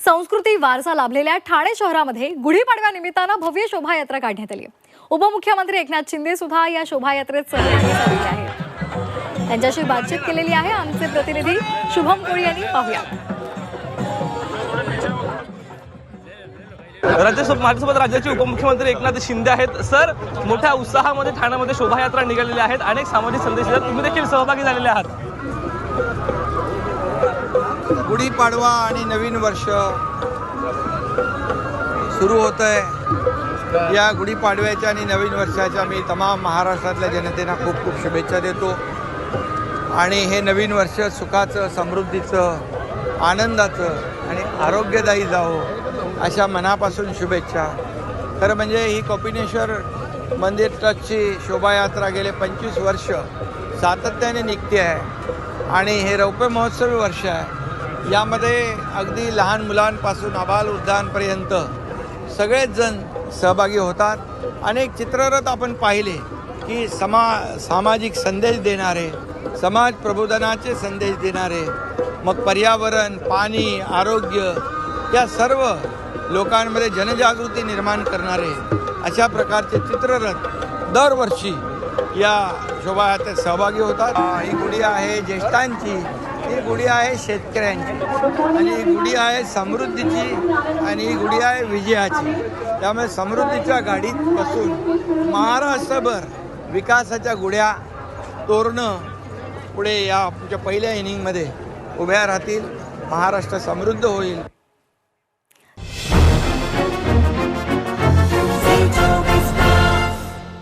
संस्कृती वारसा लाभलेल्या ठाणे शहरामध्ये गुढीपाडव्यानिमित्तानं भव्य शोभायात्रा काढण्यात आली. उपमुख्यमंत्री एकनाथ शिंदे सुद्धा या शोभायात्रेत सहभागी झालेले आहेत. त्यांच्याशी बातचीत केलेली आहे आमचे प्रतिनिधी शुभम कोळी यांनी. पाहूया. राज्यासोबत माझ्यासोबत राज्याचे उपमुख्यमंत्री एकनाथ शिंदे आहेत. सर मोठ्या उत्साहामध्ये ठाण्यामध्ये शोभायात्रा निघालेल्या आहेत. अनेक सामाजिक संदेश तुम्ही देखील सहभागी झालेले आहात. गुढीपाडवा आणि नवीन वर्ष सुरू होत आहे या गुढीपाडव्याच्या आणि नवीन वर्षाच्या मी तमाम महाराष्ट्रातल्या जनतेला खूप खूप शुभेच्छा देतो. आणि हे नवीन वर्ष सुखाचं समृद्धीचं आनंदाचं आणि आरोग्यदायी जावं अशा मनापासून शुभेच्छा. खरं म्हणजे ही कपिनेश्वर मंदिर ट्रस्टची शोभायात्रा गेले पंचवीस वर्ष सातत्याने निघते आहे. आणि हे रौप्य महोत्सवी वर्ष आहे. यामध्ये अगदी लहान मुलांपासून आबाल वृद्धांपर्यंत सगळेच जण सहभागी होतात. अनेक चित्ररथ आपण पाहिले की समा सामाजिक संदेश देणारे समाज प्रबोधनाचे संदेश देणारे मग पर्यावरण पाणी आरोग्य या सर्व लोकांमध्ये जनजागृती निर्माण करणारे अशा प्रकारचे चित्ररथ दरवर्षी या शोभायात्रेत सहभागी होतात. ही गुढी आहे ज्येष्ठांची. ही गुढी आहे शेतकऱ्यांची. आणि ही गुढी आहे समृद्धीची आणि ही गुढी आहे विजयाची. त्यामुळे समृद्धीच्या गाडीत बसून महाराष्ट्रभर विकासाच्या गुढ्या तोरणं पुढे या आमच्या पहिल्या इनिंगमध्ये उभ्या राहतील. महाराष्ट्र समृद्ध होईल.